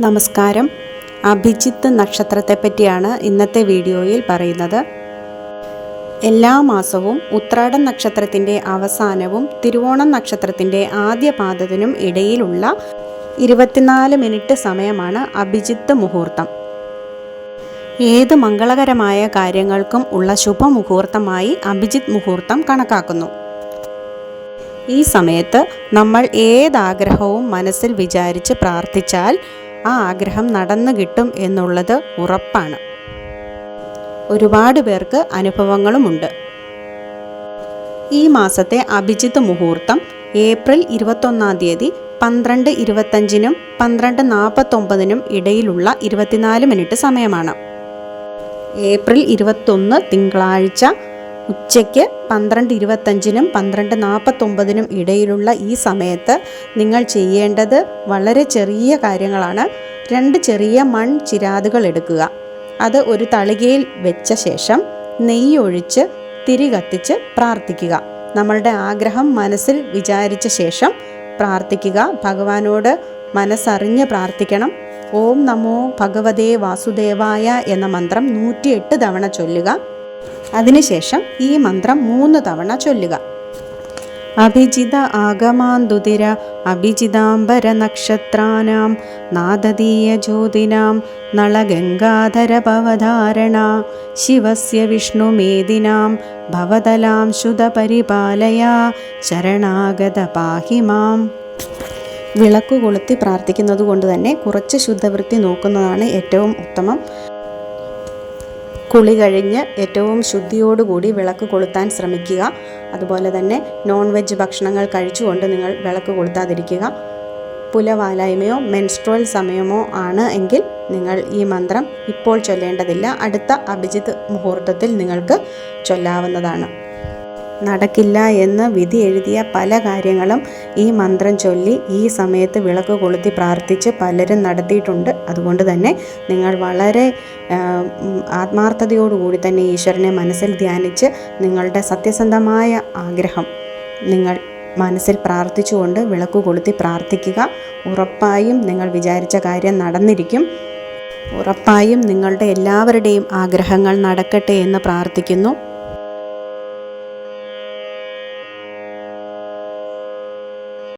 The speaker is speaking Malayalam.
നമസ്കാരം. അഭിജിത്ത് നക്ഷത്രത്തെ പറ്റിയാണ് ഇന്നത്തെ വീഡിയോയിൽ പറയുന്നത്. എല്ലാ മാസവും ഉത്രാടം നക്ഷത്രത്തിന്റെ അവസാനവും തിരുവോണം നക്ഷത്രത്തിന്റെ ആദ്യ പാദത്തിനും ഇടയിലുള്ള ഇരുപത്തിനാല് മിനിറ്റ് സമയമാണ് അഭിജിത്ത് മുഹൂർത്തം. ഏത് മംഗളകരമായ കാര്യങ്ങൾക്കും ഉള്ള ശുഭമുഹൂർത്തമായി അഭിജിത്ത് മുഹൂർത്തം കണക്കാക്കുന്നു. ഈ സമയത്ത് നമ്മൾ ഏതാഗ്രഹവും മനസ്സിൽ വിചാരിച്ച് പ്രാർത്ഥിച്ചാൽ ആ ആഗ്രഹം നടന്നു കിട്ടും എന്നുള്ളത് ഉറപ്പാണ്. ഒരുപാട് പേർക്ക് അനുഭവങ്ങളുമുണ്ട്. ഈ മാസത്തെ അഭിജിത്ത് മുഹൂർത്തം ഏപ്രിൽ ഇരുപത്തൊന്നാം തീയതി പന്ത്രണ്ട് ഇരുപത്തഞ്ചിനും പന്ത്രണ്ട് നാൽപ്പത്തൊമ്പതിനും ഇടയിലുള്ള ഇരുപത്തിനാല് മിനിറ്റ് സമയമാണ്. ഏപ്രിൽ ഇരുപത്തൊന്ന് തിങ്കളാഴ്ച ഉച്ചയ്ക്ക് പന്ത്രണ്ട് ഇരുപത്തഞ്ചിനും പന്ത്രണ്ട് നാൽപ്പത്തൊമ്പതിനും ഇടയിലുള്ള ഈ സമയത്ത് നിങ്ങൾ ചെയ്യേണ്ടത് വളരെ ചെറിയ കാര്യങ്ങളാണ്. രണ്ട് ചെറിയ മൺ ചിരാതുകൾ എടുക്കുക. അത് ഒരു തളികയിൽ വെച്ച ശേഷം നെയ്യൊഴിച്ച് തിരി കത്തിച്ച് പ്രാർത്ഥിക്കുക. നമ്മളുടെ ആഗ്രഹം മനസ്സിൽ വിചാരിച്ച ശേഷം പ്രാർത്ഥിക്കുക. ഭഗവാനോട് മനസ്സറിഞ്ഞ് പ്രാർത്ഥിക്കണം. ഓം നമോ ഭഗവതേ വാസുദേവായ എന്ന മന്ത്രം നൂറ്റിയെട്ട് തവണ ചൊല്ലുക. അതിനുശേഷം ഈ മന്ത്രം മൂന്ന് തവണ ചൊല്ലുക. അഭിജിത ആഗമാന്തുതിര അഭിജിതാംബര നക്ഷത്രാനാം നാദതീയ ജ്യോതിനാം നളഗംഗാധര ഭവധാരണ ശിവസ്യ വിഷ്ണുമേദിനാം ഭവതലാം ശുത പരിപാലയ ശരണാഗത പാഹി മാം. വിളക്കു കൊളുത്തി പ്രാർത്ഥിക്കുന്നത് കൊണ്ട് തന്നെ കുറച്ച് ശുദ്ധവൃത്തി നോക്കുന്നതാണ് ഏറ്റവും ഉത്തമം. കുളി കഴിഞ്ഞ് ഏറ്റവും ശുദ്ധിയോടുകൂടി വിളക്ക് കൊളുത്താൻ ശ്രമിക്കുക. അതുപോലെ തന്നെ നോൺ വെജ് ഭക്ഷണങ്ങൾ കഴിച്ചുകൊണ്ട് നിങ്ങൾ വിളക്ക് കൊളുത്താതിരിക്കുക. പുലവാലായ്മയോ മെൻസ്ട്രോൽ സമയമോ ആണ് എങ്കിൽ നിങ്ങൾ ഈ മന്ത്രം ഇപ്പോൾ ചൊല്ലേണ്ടതില്ല. അടുത്ത അഭിജിത്ത് മുഹൂർത്തത്തിൽ നിങ്ങൾക്ക് ചൊല്ലാവുന്നതാണ്. നടക്കില്ല എന്ന് വിധി എഴുതിയ പല കാര്യങ്ങളും ഈ മന്ത്രം ചൊല്ലി ഈ സമയത്ത് വിളക്ക് കൊളുത്തി പ്രാർത്ഥിച്ച് പലരും നടത്തിയിട്ടുണ്ട്. അതുകൊണ്ട് തന്നെ നിങ്ങൾ വളരെ ആത്മാർത്ഥതയോടുകൂടി തന്നെ ഈശ്വരനെ മനസ്സിൽ ധ്യാനിച്ച് നിങ്ങളുടെ സത്യസന്ധമായ ആഗ്രഹം നിങ്ങൾ മനസ്സിൽ പ്രാർത്ഥിച്ചുകൊണ്ട് വിളക്ക് കൊളുത്തി പ്രാർത്ഥിക്കുക. ഉറപ്പായും നിങ്ങൾ വിചാരിച്ച കാര്യം നടന്നിരിക്കും. ഉറപ്പായും നിങ്ങളുടെ എല്ലാവരുടെയും ആഗ്രഹങ്ങൾ നടക്കട്ടെ എന്ന് പ്രാർത്ഥിക്കുന്നു.